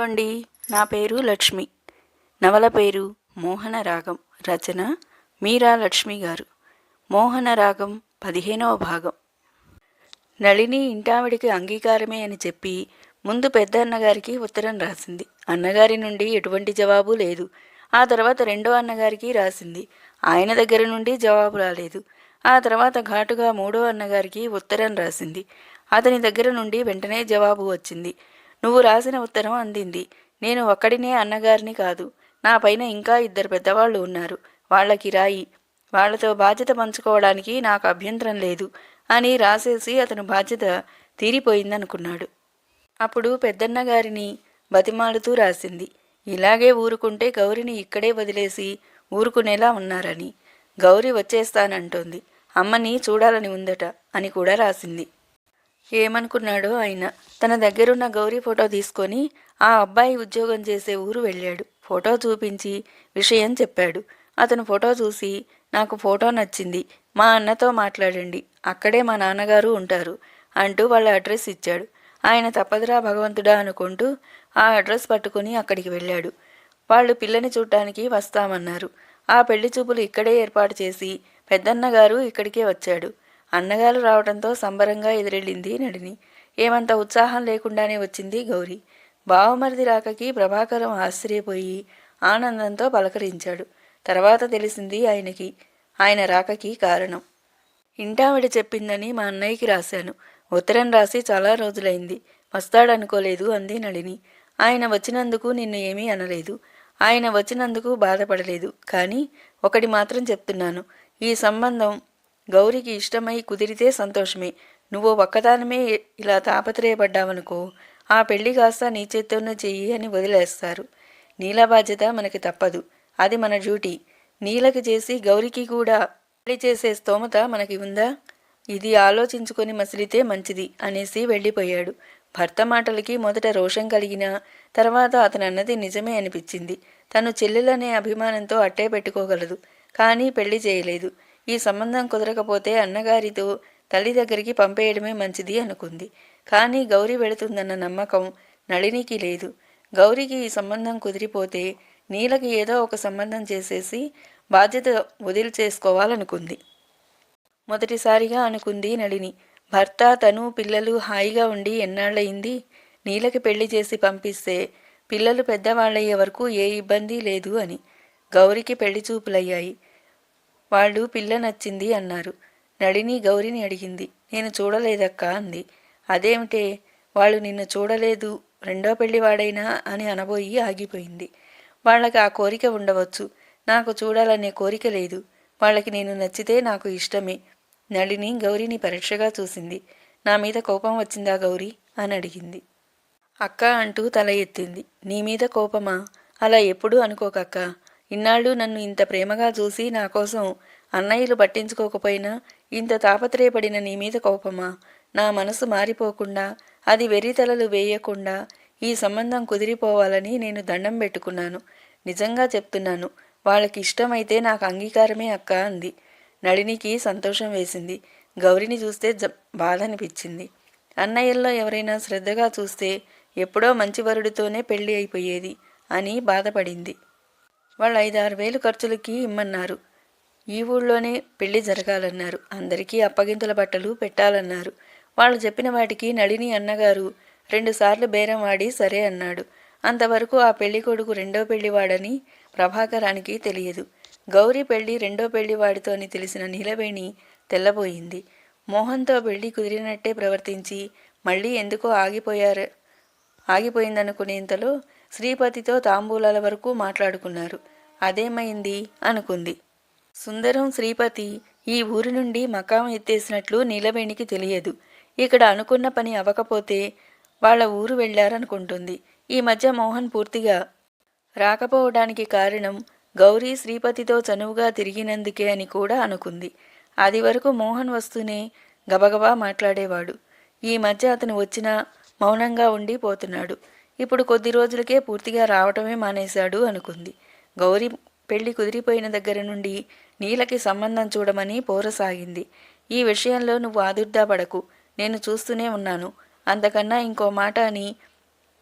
అండి నా పేరు లక్ష్మి. నవల పేరు మోహన రాగం. రచన మీరా లక్ష్మి గారు. మోహన రాగం పదిహేనవ భాగం. నళిని ఇంటావిడికి అంగీకారమే అని చెప్పి ముందు పెద్ద అన్నగారికి ఉత్తరం రాసింది. అన్నగారి నుండి ఎటువంటి జవాబు లేదు. ఆ తర్వాత రెండో అన్నగారికి రాసింది. ఆయన దగ్గర నుండి జవాబు రాలేదు. ఆ తర్వాత ఘాటుగా మూడో అన్నగారికి ఉత్తరం రాసింది. అతని దగ్గర నుండి వెంటనే జవాబు వచ్చింది. నువ్వు రాసిన ఉత్తరం అందింది. నేను ఒక్కడినే అన్నగారిని కాదు. నా పైన ఇంకా ఇద్దరు పెద్దవాళ్ళు ఉన్నారు. వాళ్ళకి రాయి. వాళ్ళతో బాధ్యత పంచుకోవడానికి నాకు అభ్యంతరం లేదు అని రాసేసి అతను బాధ్యత తీరిపోయిందనుకున్నాడు. అప్పుడు పెద్దన్న గారిని బతిమాలుతూ రాసింది. ఇలాగే ఊరుకుంటే గౌరిని ఇక్కడే వదిలేసి ఊరుకునేలా ఉన్నారని. గౌరి వచ్చేస్తానంటోంది. అమ్మని చూడాలని ఉందట అని కూడా రాసింది. ఏమనుకున్నాడో ఆయన తన దగ్గరున్న గౌరీ ఫోటో తీసుకొని ఆ అబ్బాయి ఉద్యోగం చేసే ఊరు వెళ్ళాడు. ఫోటో చూపించి విషయం చెప్పాడు. అతను ఫోటో చూసి నాకు ఫోటో నచ్చింది. మా అన్నతో మాట్లాడండి. అక్కడే మా నాన్నగారు ఉంటారు అంటూ వాళ్ళ అడ్రస్ ఇచ్చాడు. ఆయన తప్పదురా భగవంతుడా అనుకుంటూ ఆ అడ్రస్ పట్టుకుని అక్కడికి వెళ్ళాడు. వాళ్ళు పిల్లని చూడటానికి వస్తామన్నారు. ఆ పెళ్ళి చూపులు ఇక్కడే ఏర్పాటు చేసి పెద్దన్నగారు ఇక్కడికే వచ్చాడు. అన్నగారు రావడంతో సంబరంగా ఎదురెళ్ళింది నడిని ఏమంత ఉత్సాహం లేకుండానే వచ్చింది గౌరీ. బావమరిది రాకకి ప్రభాకరం ఆశ్చర్యపోయి ఆనందంతో పలకరించాడు. తర్వాత తెలిసింది ఆయనకి. ఆయన రాకకి కారణం. ఇంటావిడ చెప్పిందని మా అన్నయ్యకి రాశాను. ఉత్తరం రాసి చాలా రోజులైంది. వస్తాడనుకోలేదు అంది నళిని. ఆయన వచ్చినందుకు నిన్ను ఏమీ అనలేదు. ఆయన వచ్చినందుకు బాధపడలేదు. కానీ ఒకటి మాత్రం చెప్తున్నాను. ఈ సంబంధం గౌరికి ఇష్టమై కుదిరితే సంతోషమే. నువ్వు ఒక్కదానమే ఇలా తాపత్రయపడ్డావనుకో ఆ పెళ్ళి కాస్త నీ చేత్తోనే చెయ్యి అని వదిలేస్తారు. నీల బాధ్యత మనకి తప్పదు. అది మన డ్యూటీ. నీలకి చేసి గౌరికి కూడా పెళ్ళి చేసే స్తోమత మనకి ఉందా? ఇది ఆలోచించుకొని మసిలితే మంచిది అనేసి వెళ్ళిపోయాడు. భర్త మాటలకి మొదట రోషం కలిగిన తర్వాత అతను అన్నది నిజమే అనిపించింది. తను చెల్లెలనే అభిమానంతో అట్టే పెట్టుకోగలదు. కానీ పెళ్ళి చేయలేదు. ఈ సంబంధం కుదరకపోతే అన్నగారితో తల్లి దగ్గరికి పంపేయడమే మంచిది అనుకుంది. కానీ గౌరీ వెళుతుందన్న నమ్మకం నళినికి లేదు. గౌరికి ఈ సంబంధం కుదిరిపోతే నీలకి ఏదో ఒక సంబంధం చేసేసి బాధ్యత వదిలి చేసుకోవాలనుకుంది. మొదటిసారిగా అనుకుంది నళిని. భర్త తను పిల్లలు హాయిగా ఉండి ఎన్నాళ్ళయింది? నీలకి పెళ్ళి చేసి పంపిస్తే పిల్లలు పెద్దవాళ్ళయ్యే వరకు ఏ ఇబ్బంది లేదు అని. గౌరికి పెళ్ళి చూపులయ్యాయి. వాళ్ళు పిల్ల నచ్చింది అన్నారు. నడిని గౌరిని అడిగింది. నేను చూడలేదక్కా అంది. అదేమిటే? వాళ్ళు నిన్ను చూడలేదు. రెండో పెళ్ళివాడైనా అని అనబోయి ఆగిపోయింది. వాళ్ళకి ఆ కోరిక ఉండవచ్చు. నాకు చూడాలనే కోరిక లేదు. వాళ్ళకి నేను నచ్చితే నాకు ఇష్టమే. నళిని గౌరిని పరీక్షగా చూసింది. నా మీద కోపం వచ్చిందా గౌరీ? అని అడిగింది. అక్క అంటూ తల ఎత్తింది. నీ మీద కోపమా? అలా ఎప్పుడూ అనుకోకక్క. ఇన్నాళ్ళు నన్ను ఇంత ప్రేమగా చూసి నా కోసం అన్నయ్యలు పట్టించుకోకపోయినా ఇంత తాపత్రయపడిన నీ మీద కోపమా? నా మనసు మారిపోకుండా అది వెర్రితలలు వేయకుండా ఈ సంబంధం కుదిరిపోవాలని నేను దండం పెట్టుకున్నాను. నిజంగా చెప్తున్నాను వాళ్ళకి ఇష్టమైతే నాకు అంగీకారమే అక్క అంది. నడినికి సంతోషం వేసింది. గౌరిని చూస్తే జ బాధ అనిపించింది అన్నయ్యల్లో ఎవరైనా శ్రద్ధగా చూస్తే ఎప్పుడో మంచి వరుడితోనే పెళ్ళి అయిపోయేది అని బాధపడింది. వాళ్ళు ఐదారు వేలు ఖర్చులకి ఇమ్మన్నారు. ఈ ఊళ్ళోనే పెళ్ళి జరగాలన్నారు. అందరికీ అప్పగింతల బట్టలు పెట్టాలన్నారు. వాళ్ళు చెప్పిన వాటికి నళిని అన్నగారు రెండుసార్లు బేరం ఆడి సరే అన్నాడు. అంతవరకు ఆ పెళ్ళి కొడుకు రెండో పెళ్ళివాడని ప్రభాకరానికి తెలియదు. గౌరీ పెళ్ళి రెండో పెళ్ళివాడితో అని తెలిసిన నీలవేణి తెల్లబోయింది. మోహన్తో పెళ్ళి కుదిరినట్టే ప్రవర్తించి మళ్ళీ ఎందుకో ఆగిపోయారు ఆగిపోయిందనుకునేంతలో శ్రీపతితో తాంబూలాల వరకు మాట్లాడుకున్నారు. అదేమైంది? అనుకుంది. సుందరం శ్రీపతి ఈ ఊరి నుండి మకాం ఎత్తేసినట్లు నీలవేణికి తెలియదు. ఇక్కడ అనుకున్న పని అవ్వకపోతే వాళ్ళ ఊరు వెళ్ళారనుకుంటుంది ఈ మధ్య మోహన్ పూర్తిగా రాకపోవడానికి కారణం గౌరీ శ్రీపతితో చనువుగా తిరిగినందుకే అని కూడా అనుకుంది. అది వరకు మోహన్ వస్తూనే గబగబా మాట్లాడేవాడు. ఈ మధ్య అతను వచ్చినా మౌనంగా ఉండి పోతున్నాడు ఇప్పుడు కొద్ది రోజులకే పూర్తిగా రావటమే మానేశాడు అనుకుంది. గౌరీ పెళ్ళి కుదిరిపోయిన దగ్గర నుండి నీలకి సంబంధం చూడమని పోరసాగింది. ఈ విషయంలో నువ్వు ఆదుర్దాపడకు. నేను చూస్తూనే ఉన్నాను. అంతకన్నా ఇంకో మాట అని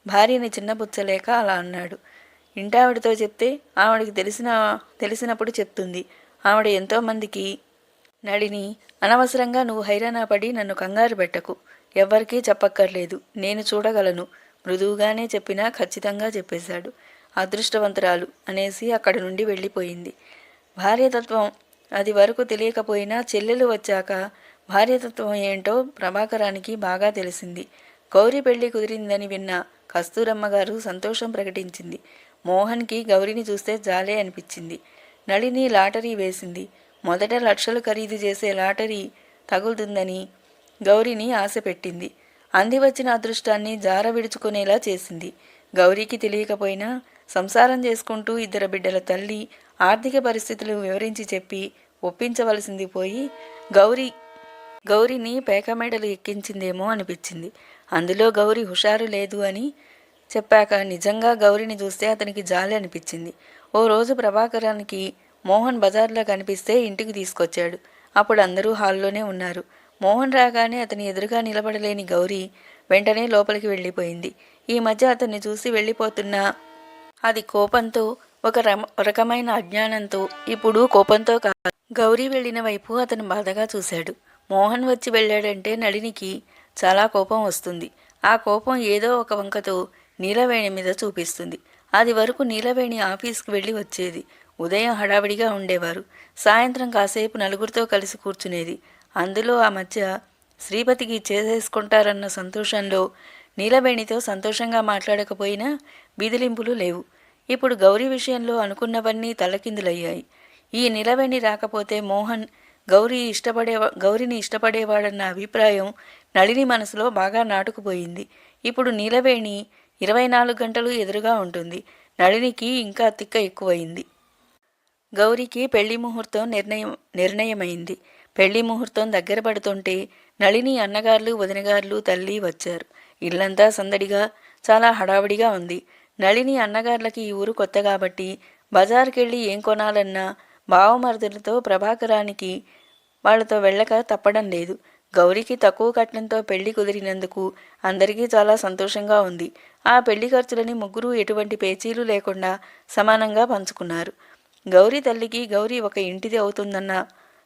భార్యని చిన్నబుచ్చలేక అలా అన్నాడు. ఇంటావిడతో చెప్తే ఆవిడకి తెలిసిన తెలిసినప్పుడు చెప్తుంది. ఆవిడ ఎంతోమందికి నడిని అనవసరంగా నువ్వు హైరానా పడి నన్ను కంగారు పెట్టకు. ఎవ్వరికీ చెప్పక్కర్లేదు. నేను చూడగలను. మృదువుగానే చెప్పినా ఖచ్చితంగా చెప్పేశాడు. అదృష్టవంతురాలు అనేసి అక్కడి నుండి వెళ్ళిపోయింది. భార్యతత్వం అది వరకు తెలియకపోయినా చెల్లెలు వచ్చాక భార్యతత్వం ఏంటో ప్రభాకరానికి బాగా తెలిసింది. గౌరీ పెళ్ళి కుదిరిందని విన్న కస్తూరమ్మ గారు సంతోషం ప్రకటించింది. మోహన్కి గౌరిని చూస్తే జాలే అనిపించింది. నళిని లాటరీ వేసింది. మొదట లక్షలు ఖరీదు చేసే లాటరీ తగులుతుందని గౌరిని ఆశ పెట్టింది. అంది వచ్చిన అదృష్టాన్ని జార విడుచుకునేలా చేసింది. గౌరీకి తెలియకపోయినా సంసారం చేసుకుంటూ ఇద్దరు బిడ్డల తల్లి ఆర్థిక పరిస్థితులు వివరించి చెప్పి ఒప్పించవలసింది పోయి గౌరీ గౌరిని పేకమేడలు ఎక్కించిందేమో అనిపించింది. అందులో గౌరి హుషారు లేదు అని చెప్పాక నిజంగా గౌరిని చూస్తే అతనికి జాలి అనిపించింది. ఓ రోజు ప్రభాకరానికి మోహన్ బజార్లో కనిపిస్తే ఇంటికి తీసుకొచ్చాడు. అప్పుడు అందరూ హాల్లోనే ఉన్నారు. మోహన్ రాగానే అతని ఎదురుగా నిలబడలేని గౌరీ వెంటనే లోపలికి వెళ్ళిపోయింది. ఈ మధ్య అతన్ని చూసి వెళ్ళిపోతున్నా అది కోపంతో ఒక రమ రకమైన అజ్ఞానంతో ఇప్పుడు కోపంతో కాదు గౌరీ వెళ్ళిన వైపు అతను బాధగా చూశాడు. మోహన్ వచ్చి వెళ్ళాడంటే నడినికి చాలా కోపం వస్తుంది. ఆ కోపం ఏదో ఒక వంకతో నీలవేణి మీద చూపిస్తుంది. అది వరకు నీలవేణి ఆఫీస్కి వెళ్ళి వచ్చేది. ఉదయం హడావిడిగా ఉండేవారు. సాయంత్రం కాసేపు నలుగురితో కలిసి కూర్చునేది. అందులో ఆ మధ్య శ్రీపతికి చేసేసుకుంటారన్న సంతోషంలో నీలవేణితో సంతోషంగా మాట్లాడకపోయినా బిదిలింపులు లేవు. ఇప్పుడు గౌరీ విషయంలో అనుకున్నవన్నీ తలకిందులయ్యాయి. ఈ నిలవేణి రాకపోతే మోహన్ గౌరీ ఇష్టపడే గౌరిని ఇష్టపడేవాడన్న అభిప్రాయం నళిని మనసులో బాగా నాటుకుపోయింది. ఇప్పుడు నీలవేణి ఇరవై నాలుగు గంటలు ఎదురుగా ఉంటుంది. నళినికి ఇంకా తిక్క ఎక్కువైంది. గౌరికి పెళ్ళి ముహూర్తం నిర్ణయం నిర్ణయమైంది. పెళ్ళి ముహూర్తం దగ్గర పడుతుంటే నళిని అన్నగారులు వదినగారులు తల్లి వచ్చారు. ఇల్లంతా సందడిగా చాలా హడావిడిగా ఉంది. నళిని అన్నగార్లకి ఈ ఊరు కొత్త కాబట్టి బజార్కెళ్ళి ఏం కొనాలన్నా బావమరుదులతో ప్రభాకరానికి వాళ్ళతో వెళ్ళక తప్పడం లేదు. గౌరికి తక్కువ కట్నంతో పెళ్ళి కుదిరినందుకు అందరికీ చాలా సంతోషంగా ఉంది. ఆ పెళ్ళి ఖర్చులని ముగ్గురు ఎటువంటి పేచీలు లేకుండా సమానంగా పంచుకున్నారు. గౌరీ తల్లికి గౌరీ ఒక ఇంటిది అవుతుందన్న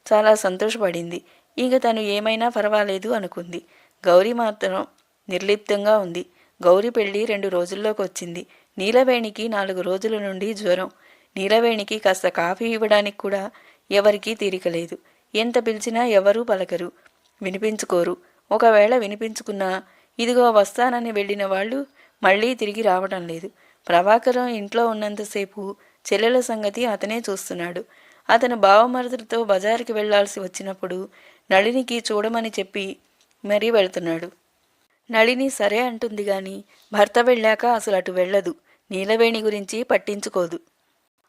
చాలా సంతోషపడింది. ఇంక తను ఏమైనా పర్వాలేదు అనుకుంది. గౌరీ మాత్రం నిర్లిప్తంగా ఉంది. గౌరీ పెళ్ళి రెండు రోజుల్లోకి వచ్చింది నీలవేణికి నాలుగు రోజుల నుండి జ్వరం. నీలవేణికి కాస్త కాఫీ ఇవ్వడానికి కూడా ఎవరికీ తీరికలేదు ఎంత పిలిచినా ఎవరూ పలకరు. వినిపించుకోరు. ఒకవేళ వినిపించుకున్నా ఇదిగో వస్తానని వెళ్ళిన వాళ్ళు మళ్ళీ తిరిగి రావడం లేదు. ప్రభాకరం ఇంట్లో ఉన్నంతసేపు చెల్లెల సంగతి అతనే చూస్తున్నాడు. అతను బావమరుదులతో బజారుకి వెళ్ళాల్సి వచ్చినప్పుడు నళినికి చూడమని చెప్పి మరీ వెళ్తున్నాడు. నళిని సరే అంటుంది గాని భర్త వెళ్ళాక అసలు అటు వెళ్ళదు. నీలవేణి గురించి పట్టించుకోదు.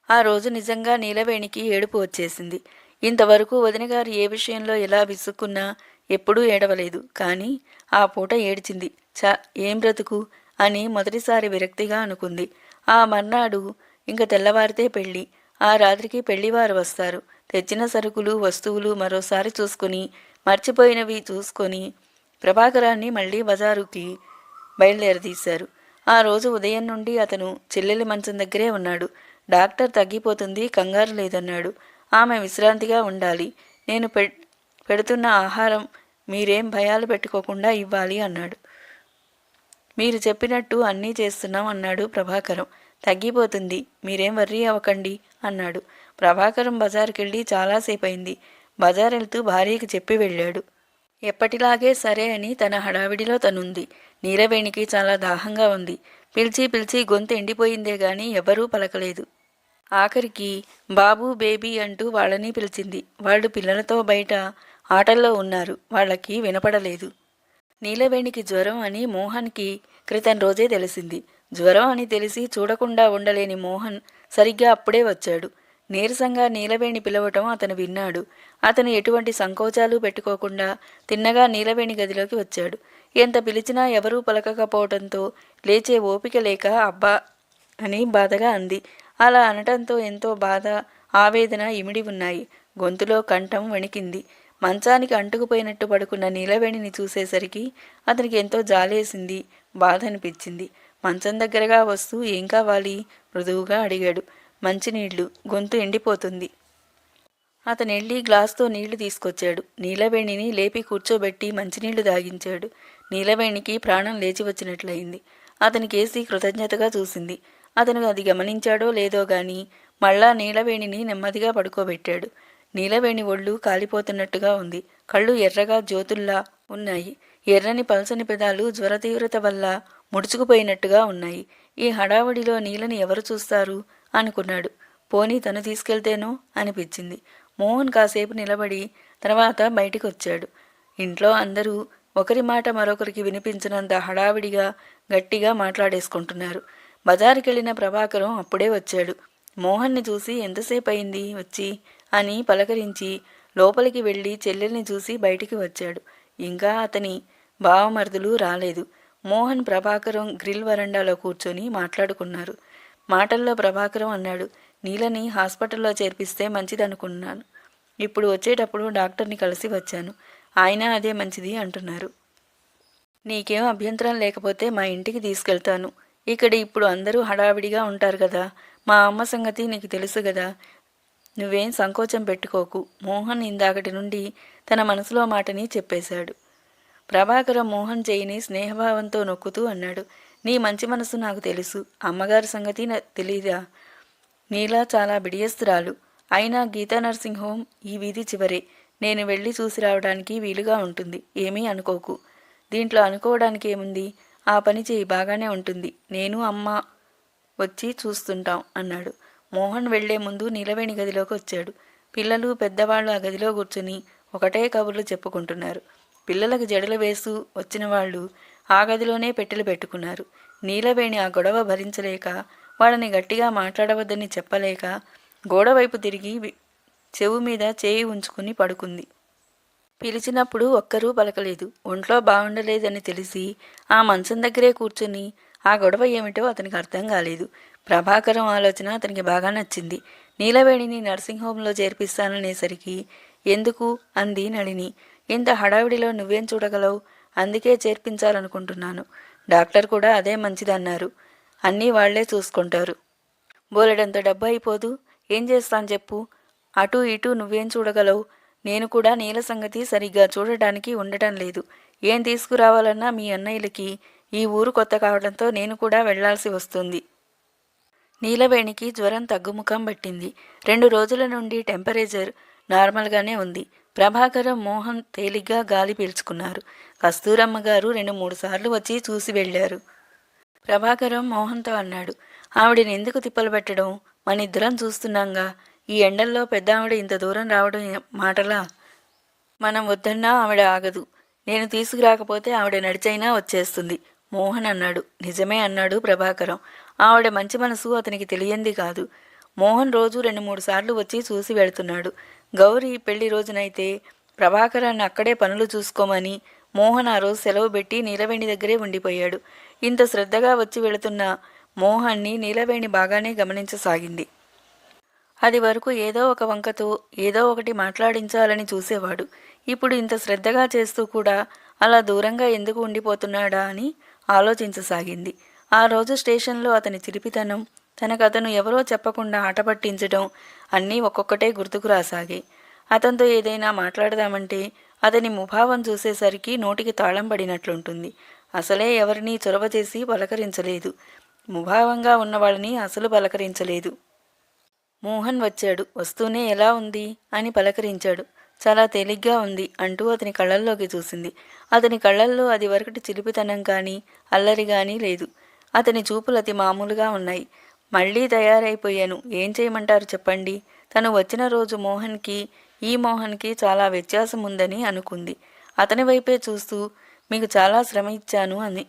ఆ రోజు నిజంగా నీలవేణికి ఏడుపు వచ్చేసింది. ఇంతవరకు వదినగారు ఏ విషయంలో ఎలా విసుక్కున్నా ఎప్పుడూ ఏడవలేదు. కానీ ఆ పూట ఏడ్చింది. చ ఏం బ్రతుకు? అని మొదటిసారి విరక్తిగా అనుకుంది. ఆ మర్నాడు ఇంక తెల్లవారితే పెళ్ళి. ఆ రాత్రికి పెళ్ళివారు వస్తారు. తెచ్చిన సరుకులు వస్తువులు మరోసారి చూసుకుని మర్చిపోయినవి చూసుకొని ప్రభాకరాన్ని మళ్ళీ బజారుకి బయలుదేరదీశారు. ఆ రోజు ఉదయం నుండి అతను చెల్లెలి మంచం దగ్గరే ఉన్నాడు. డాక్టర్ తగ్గిపోతుంది కంగారు లేదన్నాడు. ఆమె విశ్రాంతిగా ఉండాలి. నేను పె పెడుతున్న ఆహారం మీరేం భయాలు పెట్టుకోకుండా ఇవ్వాలి అన్నాడు. మీరు చెప్పినట్టు అన్నీ చేస్తున్నాం అన్నాడు ప్రభాకరం. తగ్గిపోతుంది మీరేం వర్రీ అవ్వకండి అన్నాడు. ప్రభాకరం బజార్కెళ్ళి చాలాసేపు అయింది బజార్ వెళ్తూ భార్యకి చెప్పి వెళ్ళాడు. ఎప్పటిలాగే సరే అని తన హడావిడిలో తనుంది. నీలవేణికి చాలా దాహంగా ఉంది. పిలిచి పిలిచి గొంతు ఎండిపోయిందే గాని ఎవరూ పలకలేదు. ఆఖరికి బాబు బేబీ అంటూ వాళ్ళని పిలిచింది. వాళ్ళు పిల్లలతో బయట ఆటల్లో ఉన్నారు. వాళ్ళకి వినపడలేదు. నీలవేణికి జ్వరం అని మోహన్కి క్రితం రోజే తెలిసింది. జ్వరం అని తెలిసి చూడకుండా ఉండలేని మోహన్ సరిగ్గా అప్పుడే వచ్చాడు. నీరసంగా నీలవేణి పిలవటం అతను విన్నాడు. అతను ఎటువంటి సంకోచాలు పెట్టుకోకుండా తిన్నగా నీలవేణి గదిలోకి వచ్చాడు. ఎంత పిలిచినా ఎవరూ పలకకపోవడంతో లేచే ఓపిక లేక అబ్బా అని బాధగా అంది. అలా అనటంతో ఎంతో బాధ ఆవేదన ఇమిడి ఉన్నాయి. గొంతులో కంఠం వణికింది. మంచానికి అంటుకుపోయినట్టు పడుకున్న నీలవేణిని చూసేసరికి అతనికి ఎంతో జాలేసింది బాధ అనిపించింది మంచం దగ్గరగా వస్తూ ఏం కావాలి? మృదువుగా అడిగాడు. మంచినీళ్ళు గొంతు ఎండిపోతుంది. అతను వెళ్ళి గ్లాస్తో నీళ్ళు తీసుకొచ్చాడు. నీలవేణిని లేపి కూర్చోబెట్టి మంచినీళ్ళు దాగించాడు నీలవేణికి ప్రాణం లేచి వచ్చినట్లయింది. అతని కేసి కృతజ్ఞతగా చూసింది? అతను అది గమనించాడో లేదో గాని మళ్ళా నీలవేణిని నెమ్మదిగా పడుకోబెట్టాడు. నీలవేణి ఒళ్ళు కాలిపోతున్నట్టుగా ఉంది. కళ్ళు ఎర్రగా జ్యోతుల్లా ఉన్నాయి. ఎర్రని పల్సని పెదాలు జ్వర తీవ్రత వల్ల ముడుచుకుపోయినట్టుగా ఉన్నాయి. ఈ హడావుడిలో నీలని ఎవరు చూస్తారు? అనుకున్నాడు. పోనీ తను తీసుకెళ్తేనో? అనిపించింది. మోహన్ కాసేపు నిలబడి తర్వాత బయటికి వచ్చాడు ఇంట్లో అందరూ ఒకరి మాట మరొకరికి వినిపించినంత హడావిడిగా గట్టిగా మాట్లాడేసుకుంటున్నారు. బజారుకెళ్ళిన ప్రభాకరం అప్పుడే వచ్చాడు. మోహన్ని చూసి ఎంతసేపు అయింది వచ్చి? అని పలకరించి లోపలికి వెళ్ళి చెల్లెల్ని చూసి బయటికి వచ్చాడు. ఇంకా అతని భావమర్దులు రాలేదు. మోహన్ ప్రభాకరం గ్రిల్ వరండాలో కూర్చొని మాట్లాడుకున్నారు. మాటల్లో ప్రభాకరం అన్నాడు. నీలని హాస్పిటల్లో చేర్పిస్తే మంచిదనుకున్నాను. ఇప్పుడు వచ్చేటప్పుడు డాక్టర్ని కలిసి వచ్చాను. ఆయన అదే మంచిది అంటున్నారు. నీకేం అభ్యంతరం లేకపోతే మా ఇంటికి తీసుకెళ్తాను. ఇక్కడ ఇప్పుడు అందరూ హడావిడిగా ఉంటారు కదా. మా అమ్మ సంగతి నీకు తెలుసు కదా. నువ్వేం సంకోచం పెట్టుకోకు. మోహన్ ఇందాకటి నుండి తన మనసులో మాటని చెప్పేశాడు. ప్రభాకర మోహన్ చేయిని స్నేహభావంతో నొక్కుతూ అన్నాడు. నీ మంచి మనసు నాకు తెలుసు. అమ్మగారి సంగతి తెలీదా? నీలా చాలా బిడియస్తురాలు. అయినా గీతా నర్సింగ్ హోమ్ ఈ వీధి చివరే. నేను వెళ్ళి చూసి రావడానికి వీలుగా ఉంటుంది. ఏమీ అనుకోకు. దీంట్లో అనుకోవడానికి ఏముంది? ఆ పని చేయి బాగానే ఉంటుంది. నేను అమ్మ వచ్చి చూస్తుంటాం అన్నాడు. మోహన్ వెళ్ళే ముందు నీలవేణి గదిలోకి వచ్చాడు. పిల్లలు పెద్దవాళ్ళు ఆ గదిలో కూర్చుని ఒకటే కబుర్లు చెప్పుకుంటున్నారు. పిల్లలకు జడలు వేస్తూ వచ్చిన వాళ్ళు ఆ గదిలోనే పెట్టెలు పెట్టుకున్నారు. నీలవేణి ఆ గొడవ భరించలేక వాళ్ళని గట్టిగా మాట్లాడవద్దని చెప్పలేక గోడవైపు తిరిగి చెవు మీద చేయి ఉంచుకుని పడుకుంది. పిలిచినప్పుడు ఒక్కరూ పలకలేదు. ఒంట్లో బాగుండలేదని తెలిసి ఆ మంచం దగ్గరే కూర్చుని ఆ గొడవ ఏమిటో అతనికి అర్థం కాలేదు. ప్రభాకరం ఆలోచన అతనికి బాగా నచ్చింది. నీలవేణిని నర్సింగ్ హోంలో చేర్పిస్తాననేసరికి ఎందుకు? అంది నళిని. ఇంత హడావిడిలో నువ్వేం చూడగలవు? అందుకే చేర్పించాలనుకుంటున్నాను. డాక్టర్ కూడా అదే మంచిదన్నారు. అన్నీ వాళ్ళే చూసుకుంటారు. బోలెడంత డబ్బు అయిపోదు ఏం చేస్తాను చెప్పు. అటు ఇటు నువ్వేం చూడగలవు. నేను కూడా నీల సంగతి సరిగ్గా చూడటానికి ఉండటం లేదు. ఏం తీసుకురావాలన్నా మీ అన్నయ్యలకి ఈ ఊరు కొత్త కావడంతో నేను కూడా వెళ్ళాల్సి వస్తుంది. నీలవేణికి జ్వరం తగ్గుముఖం పట్టింది. రెండు రోజుల నుండి టెంపరేచర్ నార్మల్గానే ఉంది. ప్రభాకరం మోహన్ తేలిగ్గా గాలి పీల్చుకున్నారు. కస్తూరమ్మ గారు రెండు మూడు సార్లు వచ్చి చూసి వెళ్ళారు. ప్రభాకరం మోహన్తో అన్నాడు ఆవిడని ఎందుకు తిప్పలు పెట్టడం? మన ఇద్దరం చూస్తున్నాంగా. ఈ ఎండల్లో పెద్ద ఆవిడ ఇంత దూరం రావడం మాటలా? మనం వద్దన్నా ఆవిడ ఆగదు. నేను తీసుకురాకపోతే ఆవిడ నడిచైనా వచ్చేస్తుంది. మోహన్ అన్నాడు నిజమే అన్నాడు ప్రభాకరం. ఆవిడ మంచి మనసు అతనికి తెలియంది కాదు. మోహన్ రోజు రెండు మూడు సార్లు వచ్చి చూసి వెళ్తున్నాడు. గౌరీ పెళ్ళి రోజునైతే ప్రభాకరాన్ని అక్కడే పనులు చూసుకోమని మోహన్ ఆ రోజు సెలవు పెట్టి నీలవేణి దగ్గరే ఉండిపోయాడు. ఇంత శ్రద్ధగా వచ్చి వెళుతున్న మోహన్ని నీలవేణి బాగానే గమనించసాగింది. అది వరకు ఏదో ఒక వంకతో ఏదో ఒకటి మాట్లాడించాలని చూసేవాడు. ఇప్పుడు ఇంత శ్రద్ధగా చేస్తూ కూడా అలా దూరంగా ఎందుకు ఉండిపోతున్నాడా అని ఆలోచించసాగింది. ఆ రోజు స్టేషన్లో అతని చిరిపితనం తనకు అతను ఎవరో చెప్పకుండా ఆట పట్టించడం అన్నీ ఒక్కొక్కటే గుర్తుకు రాసాగాయి అతనితో ఏదైనా మాట్లాడదామంటే అతని ముభావం చూసేసరికి నోటికి తాళం పడినట్లుంటుంది. అసలే ఎవరినీ చొరవ చేసి పలకరించలేదు. ముభావంగా ఉన్నవాళ్ళని అసలు పలకరించలేదు. మోహన్ వచ్చాడు. వస్తూనే ఎలా ఉంది? అని పలకరించాడు. చాలా తేలిగ్గా ఉంది అంటూ అతని కళ్ళల్లోకి చూసింది. అతని కళ్ళల్లో అది వరకటి చిలిపితనం కానీ అల్లరి కానీ లేదు. అతని చూపులు అతి మామూలుగా ఉన్నాయి. మళ్ళీ తయారైపోయాను. ఏం చేయమంటారు చెప్పండి? తను వచ్చిన రోజు మోహన్కి ఈ మోహన్కి చాలా వ్యత్యాసం ఉందని అనుకుంది. అతని వైపే చూస్తూ మీకు చాలా శ్రమ ఇచ్చాను అని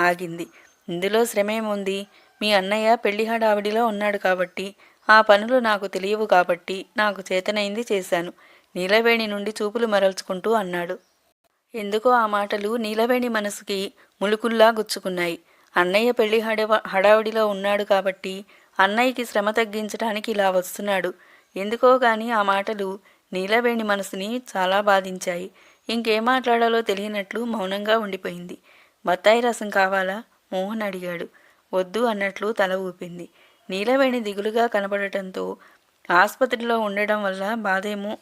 ఆగింది. ఇందులో శ్రమేముంది? మీ అన్నయ్య పెళ్ళి హడావిడిలో ఉన్నాడు కాబట్టి ఆ పనులు నాకు తెలియవు కాబట్టి నాకు చేతనైంది చేశాను. నీలవేణి నుండి చూపులు మరల్చుకుంటూ అన్నాడు. ఎందుకో ఆ మాటలు నీలవేణి మనసుకి ములుకుల్లా గుచ్చుకున్నాయి. అన్నయ్య పెళ్ళి హడవ హడావిడిలో ఉన్నాడు కాబట్టి అన్నయ్యకి శ్రమ తగ్గించడానికి ఇలా వస్తున్నాడు. ఎందుకో గాని ఆ మాటలు నీలవేణి మనసుని చాలా బాధించాయి. ఇంకేం మాట్లాడాలో తెలియనట్లు మౌనంగా ఉండిపోయింది. బత్తాయి రసం కావాలా? మోహన్ అడిగాడు. వద్దు అన్నట్లు తల ఊపింది. నీలవేణి దిగులుగా కనపడటంతో ఆసుపత్రిలో ఉండడం వల్ల బాధేమో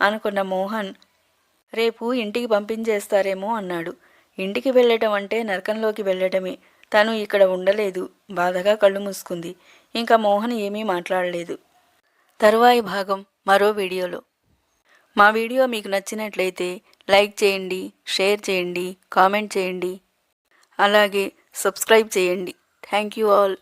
అనుకున్న మోహన్ రేపు ఇంటికి పంపించేస్తారేమో అన్నాడు. ఇంటికి వెళ్ళటం అంటే నరకంలోకి వెళ్ళటమే. తను ఇక్కడ ఉండలేదు. బాధగా కళ్ళు మూసుకుంది. ఇంకా మోహన్ ఏమీ మాట్లాడలేదు. తరువాయి భాగం మరో వీడియోలో. మా వీడియో మీకు నచ్చినట్లయితే లైక్ చేయండి షేర్ చేయండి కామెంట్ చేయండి. అలాగే సబ్స్క్రైబ్ చేయండి. Thank you all.